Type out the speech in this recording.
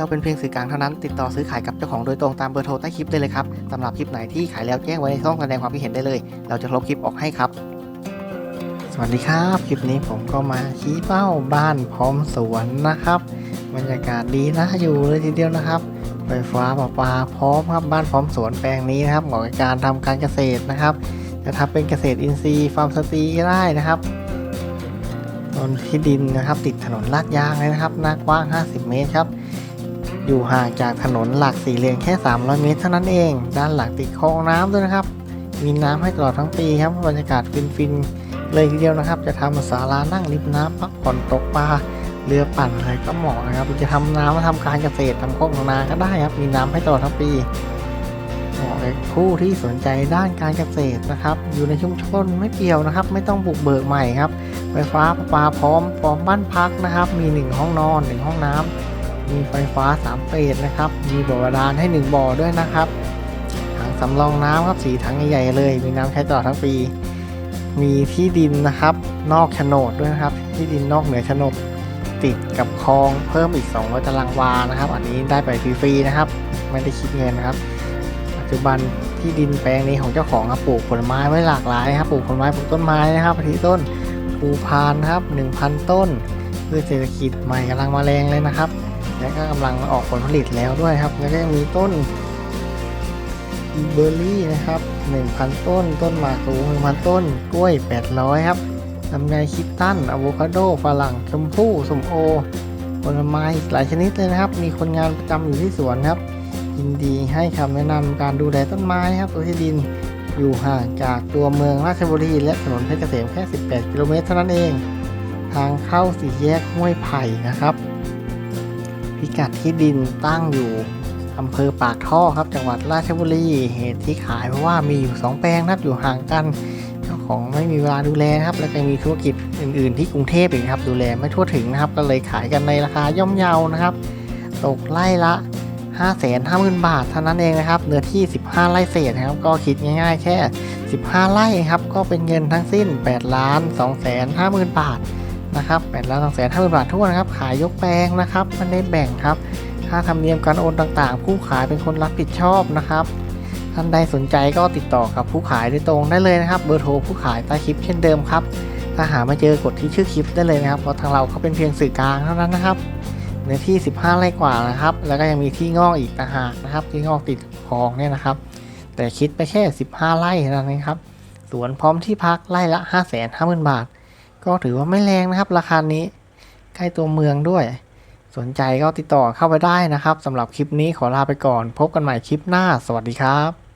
เราเป็นเพียงสื่อกลางเท่านั้น ติดต่อซื้อขายกับเจ้าของโดยตรงตามเบอร์โทรใต้คลิปได้เลยครับสำหรับคลิปไหนที่ขายแล้วแจ้งไว้ในช่องแสดงความคิดเห็นได้เลย เราจะลบคลิปออกให้ครับ สวัสดีครับ คลิปนี้ผมก็มาชี้เป้าบ้านพร้อมสวนนะครับบรรยากาศดีน่าอยู่เลยทีเดียวนะครับ ไฟฟ้าประปาพร้อมครับบ้านพร้อมสวนแปลงนี้นะครับเหมาะกับการทำการเกษตรนะครับ จะทำเป็นเกษตรอินทรีย์ฟาร์มสตรีก็ได้นะครับบนที่ดินนะครับ ติดถนนลาดยางเลยนะครับหน้ากว้าง 50 เมตรครับ อยู่ห่างจากถนนหลักสี่เลนแค่ 300 เมตรเท่านั้นเอง ด้านหลังติดคลองน้ำด้วยนะครับ มีน้ำให้ตลอดทั้งปีครับบรรยากาศฟินๆเลยทีเดียวนะครับ จะทำศาลานั่งริมน้ำพักผ่อนตกปลาเรือปั่นอะไรก็เหมาะนะครับจะทำน้ำมาทำการเกษตรทำโคกนาก็ได้ครับ มีน้ำให้ตลอดทั้งปีเหมาะกับผู้ที่สนใจด้านการเกษตรนะครับ อยู่ในชุมชนไม่เปี่ยวนะครับ ไม่ต้องบุกเบิกใหม่ครับไฟฟ้าประปาพร้อมพร้อมบ้านพักนะครับ มี 1 ห้องนอน 1 ห้องน้ำ มีไฟฟ้า 3 เฟสนะครับ มีบ่อบาดาลให้ 1 บ่อด้วยนะครับ ถังสำรองน้ำครับสีถังใหญ่ๆเลย มีน้ำใช้ตลอดทั้งปี มีที่ดินนะครับ นอกโฉนดด้วยนะครับ ที่ดินนอกเหนือโฉนดติดกับคลองเพิ่มอีก200ตารางวานะครับ อันนี้ได้ไปฟรีๆนะครับ ไม่ได้คิดเงินนะครับ ปัจจุบันที่ดินแปลงนี้ของเจ้าของครับปลูกผลไม้ไว้หลากหลายครับ ปลูกผลไม้ปลูกต้นไม้นะครับอาทิต้นภูพานครับ 1,000 ต้นพืชเศรษฐกิจใหม่กำลังมาแรงเลยนะครับ และก็กำลังออกผลผลิตแล้วด้วยครับ แล้วก็ยังมีต้นเบอร์รี่นะครับ 1,000 ต้น ต้นหมากสูง1,000 ต้น กล้วย 800 ครับลำไยคิดตันอะโวคาโด ฝรั่ง ชมพู่สมโอ ผลไม้หลายชนิดเลยนะครับ มีคนงานประจำอยู่ที่สวนครับ ยินดีให้คำแนะนำการดูแลต้นไม้ครับตัวที่ดินอยู่ห่างจากตัวเมืองราชบุรี และถนนเพชรเกษมแค่ 18 กิโลเมตรเท่านั้นเอง ทางเข้าสี่แยกห้วยไผ่นะครับ พิกัดที่ดินตั้งอยู่อำเภอปากท่อครับ จังหวัดราชบุรี เหตุที่ขายเพราะว่ามีอยู่ 2 แปลงนะครับอยู่ห่างกันเจ้าของไม่มีเวลาดูแลนะครับ และก็มีธุรกิจอื่น ๆ ที่กรุงเทพอีกครับ ดูแลไม่ทั่วถึงนะครับ ก็เลยขายกันในราคาย่อมเยานะครับ ตกไล่ละ5 5 0 0 0 0 บาทเท่านั้นเองนะครับ เนื้อที่ 15 ไร่เศษนะครับ ก็คิดง่าย ๆ แค่ 15 ไร่ครับ ก็เป็นเงินทั้งสิ้น8ล้าน2 5 0 0 0 0 บาท นะครับ8ล้าน2 5 0 0 0 0บาททั่วนะครับขายยกแปลงนะครับไม่ได้แบ่งครับ ค่าธรรมเนียมการโอนต่างๆ ผู้ขายเป็นคนรับผิดชอบนะครับ ท่านใดสนใจก็ติดต่อกับผู้ขายโดยตรงได้เลยนะครับ เบอร์โทรผู้ขายใต้คลิปเช่นเดิมครับ ถ้าหาไม่เจอกดที่ชื่อคลิปได้เลยนะครับ เพราะทางเราเขาเป็นเพียงสื่อกลางเท่านั้นนะครับเนื้อที่ 15 ไร่กว่านะครับ แล้วก็ยังมีที่งอกอีกต่างหากนะครับ ที่งอกติดคลองเนี่ยนะครับ แต่คิดไปแค่ 15 ไร่เท่านั้นครับ สวนพร้อมที่พักไร่ละ 5 5 0 0 0 0บาท ก็ถือว่าไม่แรงนะครับ ราคานี้ใกล้ตัวเมืองด้วย สนใจก็ติดต่อเข้าไปได้นะครับสำหรับคลิปนี้ขอลาไปก่อน พบกันใหม่คลิปหน้า สวัสดีครับ